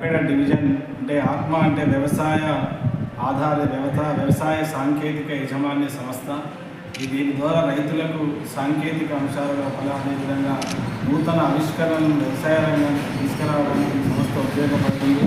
పేడ డివిజన్ అంటే ఆత్మ అంటే వ్యవసాయ ఆధారిత వ్యవసాయ వ్యవసాయ సాంకేతిక యజమాన్య సంస్థ. దీని ద్వారా రైతులకు సాంకేతిక అంశాలలో లోపల అదేవిధంగా నూతన ఆవిష్కరణలను వ్యవసాయ రంగానికి తీసుకురావడానికి సంస్థ ఉపయోగపడుతుంది.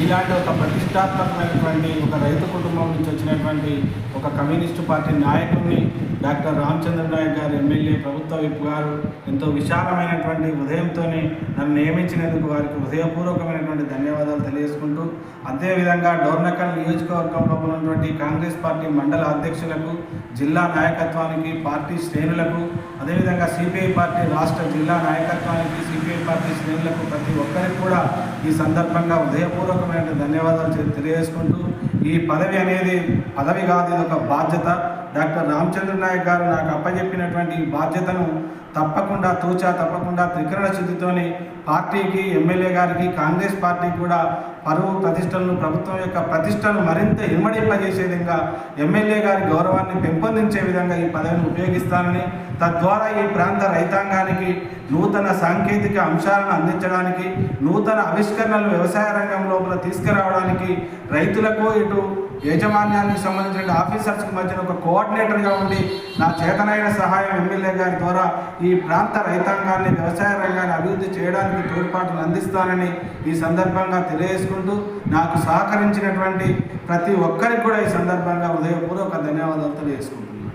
ఇలాంటి ఒక ప్రతిష్టాత్మకమైనటువంటి ఒక రైతు కుటుంబం నుంచి వచ్చినటువంటి ఒక కమ్యూనిస్టు పార్టీ నాయకుడిని డాక్టర్ రామచంద్ర నాయక్ గారు ఎమ్మెల్యే ప్రభుత్వ విప్ గారు ఎంతో విశాలమైనటువంటి హృదయంతోనే నన్ను నియమించినందుకు వారికి హృదయపూర్వకమైనటువంటి ధన్యవాదాలు తెలియజేసుకుంటూ అదేవిధంగా డోర్నకల్ నియోజకవర్గంలో ఉన్నటువంటి కాంగ్రెస్ పార్టీ మండల అధ్యక్షులకు జిల్లా నాయకత్వానికి పార్టీ శ్రేణులకు అదేవిధంగా సిపిఐ పార్టీ రాష్ట్ర జిల్లా నాయకత్వానికి సిపిఐ పార్టీ శ్రేణులకు ప్రతి ఒక్కరికి కూడా ఈ సందర్భంగా హృదయపూర్వకమైన ధన్యవాదాలు తెలియజేసుకుంటూ ఈ పదవి అనేది పదవి కాదు ఇది ఒక బాధ్యత. డాక్టర్ రామచంద్ర నాయక్ గారు నాకు అప్పచెప్పినటువంటి బాధ్యతను తప్పకుండా తూచా తప్పకుండా త్రికరణ శుద్ధితోని పార్టీకి ఎమ్మెల్యే గారికి కాంగ్రెస్ పార్టీకి కూడా పరువు ప్రతిష్టలను ప్రభుత్వం యొక్క ప్రతిష్టను మరింత ఇమ్మడింపజేసే విధంగా ఎమ్మెల్యే గారి గౌరవాన్ని పెంపొందించే విధంగా ఈ పదవిని ఉపయోగిస్తానని తద్వారా ఈ ప్రాంత రైతాంగానికి నూతన సాంకేతిక అంశాలను అందించడానికి నూతన ఆవిష్కరణలు వ్యవసాయ రంగం లోపల తీసుకురావడానికి రైతులకు ఇటు యాజమాన్యానికి సంబంధించిన ఆఫీసర్స్కి మధ్యన ఒక కోఆర్డినేటర్గా ఉండి నా చేతనైన సహాయం ఎమ్మెల్యే గారి ద్వారా ఈ ప్రాంత రైతాంగాన్ని వ్యవసాయ రంగాన్ని అభివృద్ధి చేయడానికి తోడ్పాటును అందిస్తానని ఈ సందర్భంగా తెలియజేసుకుంటూ నాకు సహకరించినటువంటి ప్రతి ఒక్కరికి కూడా ఈ సందర్భంగా హృదయపూర్వక ధన్యవాదాలు తెలియజేసుకుంటున్నాను.